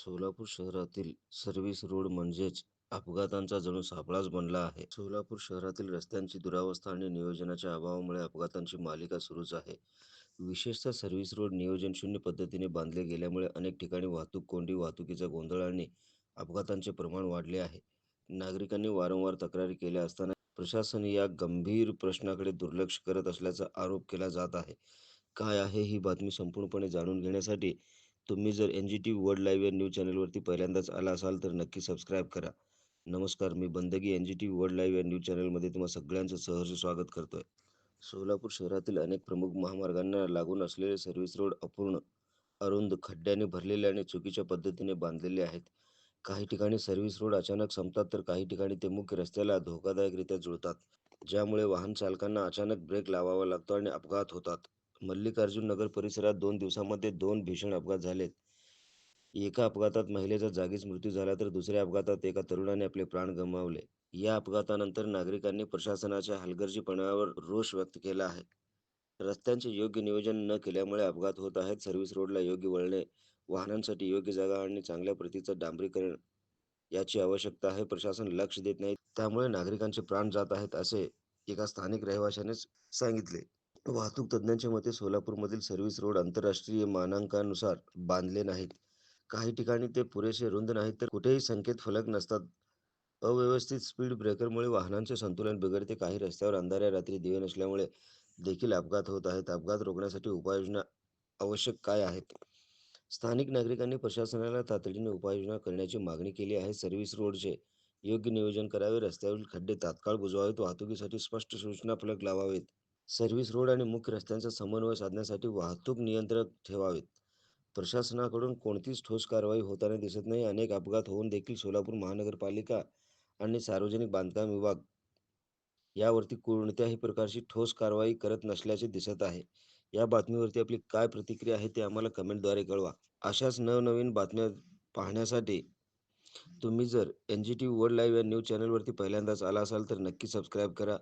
सोलापूर शहरातील service road म्हणजेच अपघातांचा जणू सापळाच बनला आहे. सोलापूर शहरातील रस्त्यांची दुरावस्था आणि नियोजनाच्या अभावामुळे अपघातांची मालिका सुरूच आहे. विशेषतः सर्व्हिस रोड नियोजनशून्य पद्धतीने बांधले गेल्यामुळे अनेक ठिकाणी वाहतूक कोंडी, वाहतुकीचा गोंधळ आणि अपघातांचे प्रमाण वाढले आहे. नागरिकांनी वारंवार तक्रारी केल्या असताना प्रशासन या गंभीर प्रश्नाकडे दुर्लक्ष करत असल्याचा आरोप केला जात आहे. काय आहे ही बातमी संपूर्णपणे जाणून घेण्यासाठी तुम्ही जर N G T world live या न्यूज चॅनलवरती पहिल्यांदाच आला असाल तर नक्की सबस्क्राईब करा. नमस्कार मी बंदगी N G T world live या न्यूज चॅनलमध्ये तुम्हा सगळ्यांचं सहर्ष स्वागत करतोय. सोलापूर शहरातील अनेक प्रमुख महामार्गांना लागून असलेले सर्व्हिस रोड अपूर्ण, अरुंद, खड्ड्याने भरलेले आणि चुकीच्या पद्धतीने बांधलेले आहेत. काही ठिकाणी सर्व्हिस रोड अचानक संपतात तर काही ठिकाणी ते मुख्य रस्त्याला धोकादायकरित्या जुळतात. ज्यामुळे वाहन चालकांना अचानक ब्रेक लावावा लागतो आणि अपघात होतात. मल्लिकार्जुन नगर परिसरात दोन दिवसामध्ये दोन भीषण अपघात झालेत. एका अपघातात महिलेचा जागीच मृत्यू झाला तर दुसऱ्या अपघातात एका तरुणाने आपले प्राण गमावले. या अपघातानंतर नागरिकांनी प्रशासनाच्या हलगर्जीपणावर रोष व्यक्त केला आहे. रस्त्यांचे योग्य नियोजन न केल्यामुळे अपघात होत आहेत. सर्व्हिस रोडला योग्य वळणे, वाहनांसाठी योग्य जागा आणि चांगल्या प्रतीचं डांबरीकरण याची आवश्यकता आहे. प्रशासन लक्ष देत नाही त्यामुळे नागरिकांचे प्राण जात आहेत असे एका स्थानिक रहिवाशाने सांगितले. वाहतूक तज्ज्ञांच्या मते सोलापूरमधील सर्व्हिस रोड आंतरराष्ट्रीय मानांकानुसार बांधले नाहीत. काही ठिकाणी ते पुरेसे रुंद नाहीत तर कुठेही संकेत फलक नसतात. अव्यवस्थित स्पीड ब्रेकरमुळे वाहनांचे संतुलन बिघडते. काही रस्त्यावर अंधाऱ्या रात्री दिवे नसल्यामुळे देखील अपघात होत आहेत. अपघात रोखण्यासाठी उपाययोजना आवश्यक काय आहेत? स्थानिक नागरिकांनी प्रशासनाला तातडीने उपाययोजना करण्याची मागणी केली आहे. सर्व्हिस रोडचे योग्य नियोजन करावे, रस्त्यावरील खड्डे तात्काळ बुजवावेत, वाहतुकीसाठी स्पष्ट सूचना फलक लावावेत. सर्व्हिस रोड आणि मुख्य रस्त्यांचा समन्वय साधण्यासाठी वाहतूक नियंत्रक ठेवावेत. प्रशासनाकडून कोणतीच ठोस कारवाई होताना दिसत नाही. अनेक अपघात होऊन देखील सोलापूर महानगरपालिका आणि सार्वजनिक बांधकाम विभाग यावरती कोणत्याही प्रकारची ठोस कारवाई करत नसल्याचे दिसत आहे. या बातमीवरती आपली काय प्रतिक्रिया आहे ते आम्हाला कमेंटद्वारे कळवा. अशाच नवनवीन बातम्या पाहण्यासाठी तुम्ही जर N G T world live या न्यूज चॅनलवरती पहिल्यांदाच आला असाल तर नक्की सबस्क्राईब करा.